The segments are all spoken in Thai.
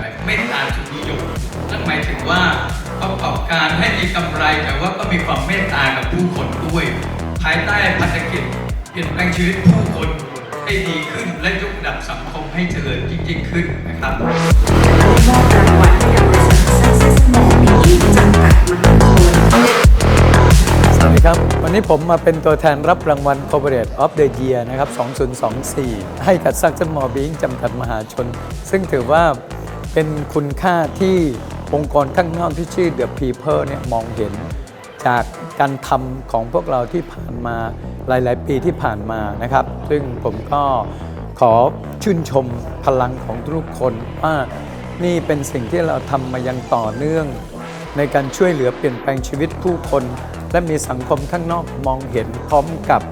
แบบไม่ตามจุดนิยมนั่นหมายถึงว่าประกอบการให้มีกำไรแต่ว่าก็มีความเมตตากับผู้คนด้วย ภายใต้พันธกิจเปลี่ยนแปลงชีวิตผู้คนให้ดีขึ้นและยกระดับสังคมให้เจริญยิ่งขึ้นนะครับวันสวัสดีครับ วันนี้ผมมาเป็นตัวแทนรับรางวัล Corporate of the Year นะครับ 2024 ให้กับ Success m o b i l จำกัดมหาชน ซึ่งถือว่า เป็นคุณค่าที่องค์กรข้างนอกที่ชื่อ The People เนี่ยมองเห็นจากการทำของพวกเราที่ผ่านมาหลาย ๆ ปีที่ผ่านมานะครับ ซึ่งผมก็ขอชื่นชมพลังของทุกคนว่านี่เป็นสิ่งที่เราทำมายังต่อเนื่อง ในการช่วยเหลือเปลี่ยนแปลงชีวิตผู้คน และมีสังคมข้างนอกมองเห็นพร้อมกับ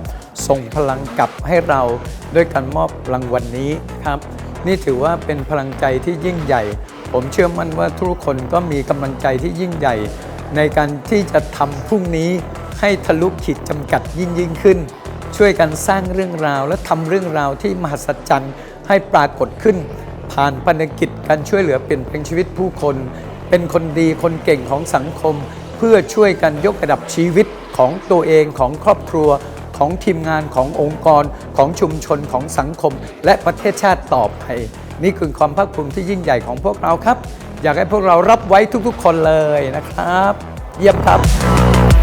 ส่งพลังกลับให้เราด้วยการมอบรางวัลนนี้ครับ นี่ถือว่าเป็นพลังใจที่ยิ่งใหญ่ ผมเชื่อมั่นว่าทุกคนก็มีกำลังใจที่ยิ่งใหญ่ ในการที่จะทำพรุ่งนี้ให้ทะลุขีดจำกัดยิ่งยิ่งขึ้น ช่วยกันสร้างเรื่องราว และทำเรื่องราวที่มหัศจรรย์ให้ปรากฏขึ้น ผ่านภารกิจการช่วยเหลือเปลี่ยนแปลงชีวิตผู้คน เป็นคนดีคนเก่งของสังคม เพื่อช่วยกันยกระดับชีวิตของตัวเองของครอบครัว ของทีมงานขององค์กรของชุมชนของสังคม และประเทศชาติต่อไปนี่คือความภาคภูมิที่ยิ่งใหญ่ของพวกเราครับ อยากให้พวกเรารับไว้ทุกๆ คนเลยนะครับ เยี่ยมครับ